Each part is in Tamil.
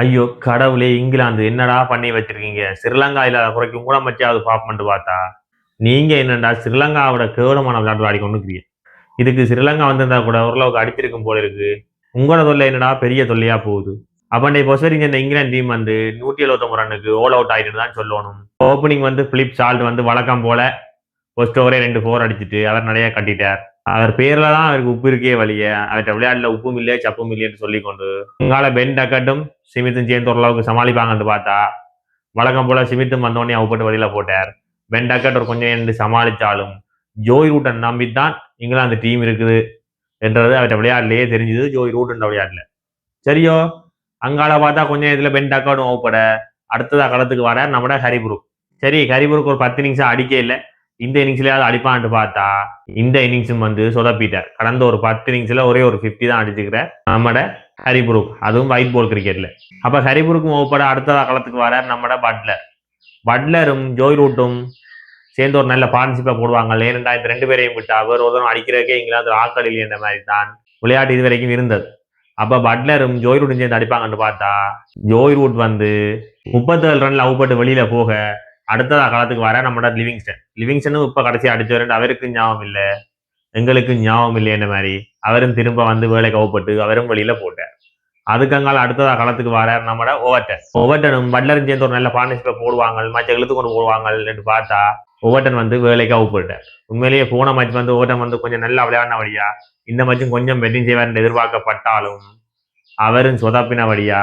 ஐயோ கடவுளே இங்கிலாந்து என்னடா பண்ணி வச்சிருக்கீங்க? ஸ்ரீலங்கா இல்லாத குறைக்கும் கூட மச்சியாவது பாப்பமெண்ட் பார்த்தா நீங்க என்னடா ஸ்ரீலங்காவோட கேவலமான விளையாட்டு ஆடி கொண்டு இதுக்கு ஸ்ரீலங்கா வந்திருந்தா கூட ஓரளவுக்கு அடிச்சிருக்கும் போல இருக்கு. உங்களோட தொல்லை என்னடா பெரிய தொல்லையா போகுது? அப்பண்டே பொசரிங்க இந்த இங்கிலாந்து டீம் வந்து நூற்றி எழுபத்தொம்பது ரன்னுக்கு ஓல் அவுட் ஆகிட்டு தான் சொல்லணும். ஓப்பனிங் வந்து பிலிப் சால்ட் வந்து வழக்கம் போல ஃபர்ஸ்ட் ஓவரே ரெண்டு ஃபோர் அடிச்சிட்டு அவர் நிறைய கட்டிட்டார். அவர் பேர்ல தான் அவருக்கு உப்பு இருக்கே வழிய. அவர்கிட்ட விளையாட்டுல உப்பும் இல்லையே சப்பும் இல்லையேன்னு சொல்லி கொண்டு உங்களால பென் டக்கட்டும் சிமித்தும் சேர்ந்து ஓரளவுக்கு சமாளிப்பாங்கன்னு பார்த்தா வழக்கம் போல சிமித்தும் வந்தோடனே அவப்பட்டு வழியில போட்டார். பென் டக்கட் ஒரு கொஞ்சம் என்று சமாளித்தாலும் ஜோய் ரூட்டன் நம்பித்தான் இங்கிலாந்து டீம் இருக்குது என்றது அவர்கிட்ட விளையாடலையே தெரிஞ்சது ஜோய் ரூட்டன் விளையாடல சரியோ? அங்கால பார்த்தா கொஞ்சம் நேரத்தில் பென் டக்கட்டும் அவப்பட அடுத்ததா களத்துக்கு வர நம்மட ஹரிபுருக். சரி ஹரிபுருக்கு ஒரு பத்து நிமிஷம் அடிக்க இல்லை. இந்த இன்னிங்ஸ்லயாவது அடிப்பான்ட்டு பார்த்தா இந்த இன்னிங்ஸும் வந்து சொதப்பிட்டார். கடந்த ஒரு பத்து இன்னிங்ஸ்ல ஒரே ஒரு ஃபிஃப்டி தான் அடிச்சுக்கிற நம்மட ஹரிபுருக் அதுவும் ஒயிட் பால் கிரிக்கெட்ல அப்போ ஹரிபுருக்கும் ஒப்பட அடுத்த களத்துக்கு வர நம்மட பட்லர். பட்லரும் ஜோய் ரூட்டும் சேர்ந்து ஒரு நல்ல பார்ட்னர்ஷிப்பை போடுவாங்க. ஏனென்றால் இந்த ரெண்டு பேரையும் விட்டு அவர் ஒரு தரம் அடிக்கிறதுக்கே இங்கிலாந்து ஆட்கள் இல்லைன்ற மாதிரி தான் விளையாட்டு இது வரைக்கும் இருந்தது. அப்ப பட்லரும் ஜோய் ரூட்டும் சேர்ந்து அடிப்பாங்கன்னு பார்த்தா ஜோய் ரூட் வந்து முப்பத்தேழு ரன்ல அவுப்பட்டு வெளியில போக அடுத்ததாக காலத்துக்கு வர நம்மளோட லிவிங்ஸ்டன். லிவிங்ஸ்டனும் இப்போ கடைசி அடிச்சவர் அவருக்கு ஞாபகம் இல்லை. எங்களுக்கு ஞாபகம் இல்லைன்ற மாதிரி. அவரும் திரும்ப வந்து வேலை கவப்பட்டு அவரும் வெளியில போட்டார். அதுக்கங்கால அடுத்ததா களத்துக்கு வர நம்மட ஓவர்டன் ஓவர்டனும் பட்லரும் சேர்ந்து ஒரு நல்ல பார்ட்னர்ஷிப்பை போடுவாங்க மற்ற இழுத்து கொண்டு போடுவாங்கன்னு பார்த்தா ஓவர்டன் வந்து வேலைக்கு அவுப்பட்டார் உண்மையிலேயே போன மேட்ச் வந்து ஓவர்டன் வந்து கொஞ்சம் நல்லா விளையாடின வழியா இந்த மேட்சும் கொஞ்சம் பெட்டிங் செய்வார் என்று எதிர்பார்க்கப்பட்டாலும் அவரும் சொதப்பின வழியா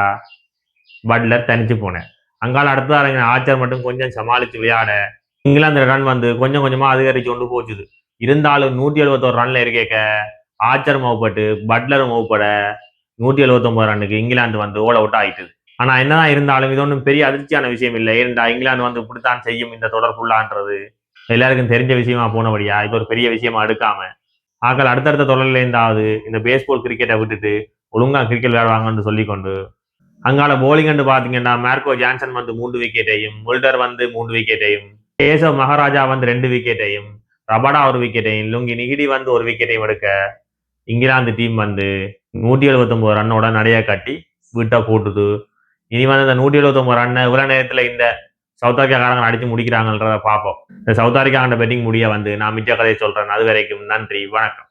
பட்லர் தனிச்சு போனார். அங்கால அடுத்ததாக ஆச்சர் மட்டும் கொஞ்சம் சமாளித்து விளையாட இங்கிலாந்து ரன் வந்து கொஞ்சம் கொஞ்சமா அதிகரிச்சு கொண்டு போச்சுது. இருந்தாலும் நூற்றி எழுபத்தோரு ரன்ல இருக்க ஆச்சர் மவுப்பட்டு பட்லர் மவுப்பட நூற்றி எழுபத்தொன்பது ரன்னுக்கு இங்கிலாந்து வந்து ஓல் அவுட் ஆயிட்டுது. ஆனா என்னதான் இருந்தாலும் இது ஒன்றும் பெரிய அதிர்ச்சியான விஷயம் இல்லை. ஏன்டா இங்கிலாந்து வந்து இப்படித்தான் செய்யும் இந்த தொடர் ஃபுல்லான்றது எல்லாருக்கும் தெரிஞ்ச விஷயமா போனபடியா இது ஒரு பெரிய விஷயமா எடுக்காம. ஆக்கள் அடுத்தடுத்த தொடர்ல இருந்தாவது இந்த பேஸ்பால் கிரிக்கெட்டை விட்டுட்டு ஒழுங்கா கிரிக்கெட் விளையாடுவாங்கன்னு சொல்லிக்கொண்டு அங்கால போலிங் என்று பாத்தீங்கன்னா மார்க்கோ ஜான்சன் வந்து மூன்று விக்கெட்டையும் முல்டர் வந்து மூன்று விக்கெட்டையும் கேசவ் மகாராஜா வந்து ரெண்டு விக்கெட்டையும் ரபடா ஒரு விக்கெட்டையும் லுங்கி நிகிடி வந்து ஒரு விக்கெட்டையும் எடுக்க இங்கிலாந்து டீம் வந்து நூற்றி எழுபத்தொம்போது ரன்னோட நிறைய கட்டி வீட்டாக போட்டுது. இனி வந்து இந்த நூற்றி எழுபத்தொன்பது ரன்னை இவ்வளோ நேரத்தில் இந்த சவுத் ஆப்பிரிக்காரங்க அடித்து முடிக்கிறாங்கன்றத பார்ப்போம். இந்த சவுத் ஆப்பிரிக்காண்ட பெட்டிங் முடிய வந்து நான் மிச்ச கதையை சொல்றேன். அது வரைக்கும் நன்றி வணக்கம்.